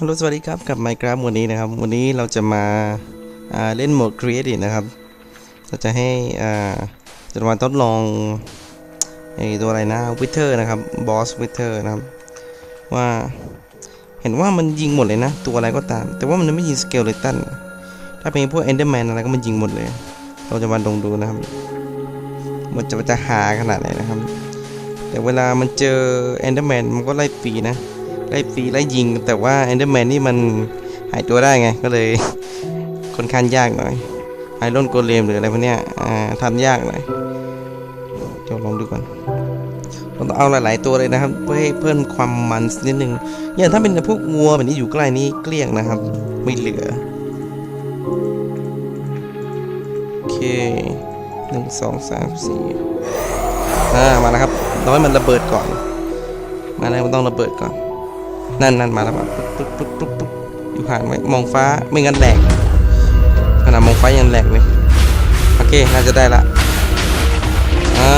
ฮัลโหลสวัสดีครับกับ Minecraft วันนี้นะครับ วันนี้เราจะมาาเล่นโหมด Creative นะครับเราจะให้จะมาทดลองไอตัวอะไรนะ Wither นะครับ Boss Wither นะครับ ว่าเห็นว่ามันยิงหมดเลยนะ ตัวอะไรก็ตาม แต่ว่ามันไม่ยิงสเกลเลตันถ้าเป็นพวก Enderman อะไรก็มันยิงหมดเลย เราจะมาลองดูนะครับ มันจะมันจะหาขนาดไหนนะครับ แต่เวลามันเจอ Enderman มันก็ไล่ฟรีนะ ไล่ฟรีไล่ยิง แต่ว่า Enderman นี่มันหายตัวได้ไง ก็เลยค่อนข้างยากหน่อยไอรอนโกเลมหรืออะไรพวกเนี้ยทำยากหน่อยเดี๋ยวลองดูก่อนเราต้องเอาหลาย ๆ ตัวเลยนะครับ เพื่อให้เพิ่มความมันนิดนึงอย่างถ้าเป็นพวกวัวแบบนี้อยู่ใกล้นี้เกลี้ยงนะครับ ไม่เหลือโอเคหนึ่งสองสามสี่อ่ามาแล้วครับร้อยมันระเบิดก่อน มาแล้วมันต้องระเบิดก่อน นั่นนั่นมาแล้วมาปุ๊บปุ๊บปุ๊บปุ๊บอยู่ห่างไว้มองฟ้าไม่งั้นแหลกขนาดมองฟ้ายังแหลกเลยโอเคน่าจะได้ละอ่า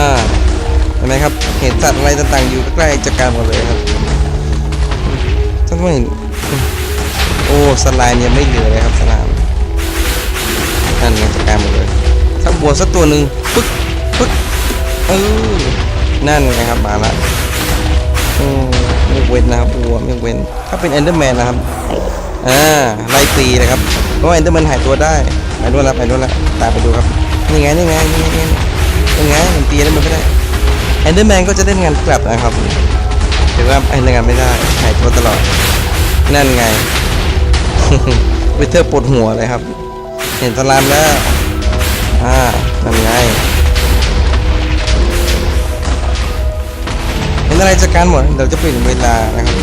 เห็นไหมครับเห็นสัตว์อะไรต่างๆอยู่ใกล้จัดการหมดเลยครับท่านผู้เห็นโอ้สไลม์ยังไม่เหลือเลยครับสลามนั่นไงจัดการหมดเลยถ้าบัวสักตัวหนึ่งปึ๊กปึ๊กเออนั่นไงครับมาละอืม ไม่เว้นนะครับวัวไม่เว้น ถ้าเป็น Enderman นนะครับ อ่า ไล่ตีเลยครับเพราะว่า Enderman หายตัวได้ไปด้วยแล้วไปด้วยแล้วตามไปดูครับ นี่ไง นี่ไง นี่ไงนี่ไงผมันตีได้มันไม่ได้ Enderman ก็จะเล่นงานกลับนะครับถือว่าเล่นงานไม่ได้หายตัวตลอด นั่นไงวิเทอร์ปวดหัวเลยครับ เห็นสลามแล้ว อ่านั่ไง อะไรจากการหมด เดี๋ยวจะเปลี่ยนเวลานะครับ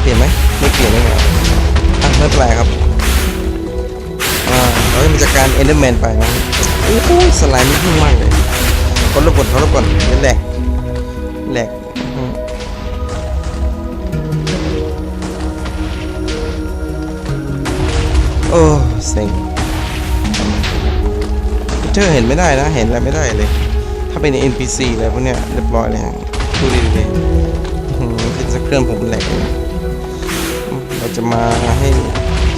เปลี่ยนไหมไม่เปลี่ยนได้ไงอะไม่เป็นไรครับอ่าเราจะมีจากการเอนเดอร์แมนไปนะโอ้โหสไลด์นี่ยุ่งมากเลยกดระบบเขาระบบก่นแหลกแหลก เซ็งเจอเห็นไม่ได้นะ เห็นอะไรไม่ได้เลย ถ้าเป็น NPC อะไรพวกเนี้ยเรียบร้อยเลยฮะดูดีเลยอืมที่จะเครื่องผมแหลกเลยเราจะมาให้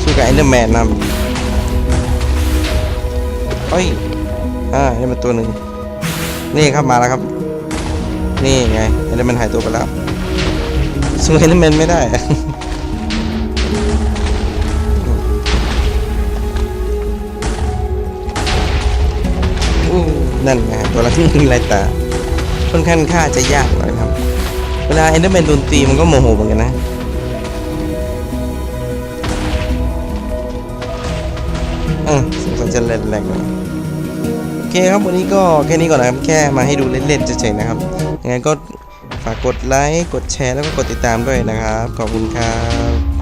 สู้กับ Enderman นนะเฮ้ย อ่านี่มันตัวหนึ่ง นี่ครับมาแล้วครับ นี่ไง Enderman หายตัวไปแล้วสู้ Enderman ไม่ได้ นั่นไงตัวละที่มีลายตาค่อนข้างค่าจะยากหน่อยครับ เวลา Enderman โดนตีมันก็โมโหเหมือนกันนะอะสงสัยจะแรงๆหน่อยโอเคครับวันนี้ก็แค่นี้ก่อนนะครับ แค่มาให้ดูเล่นๆเฉยๆนะครับยังไงก็ฝากกดไลค์ กดแชร์แล้วก็กดติดตามด้วยนะครับ ขอบคุณครับ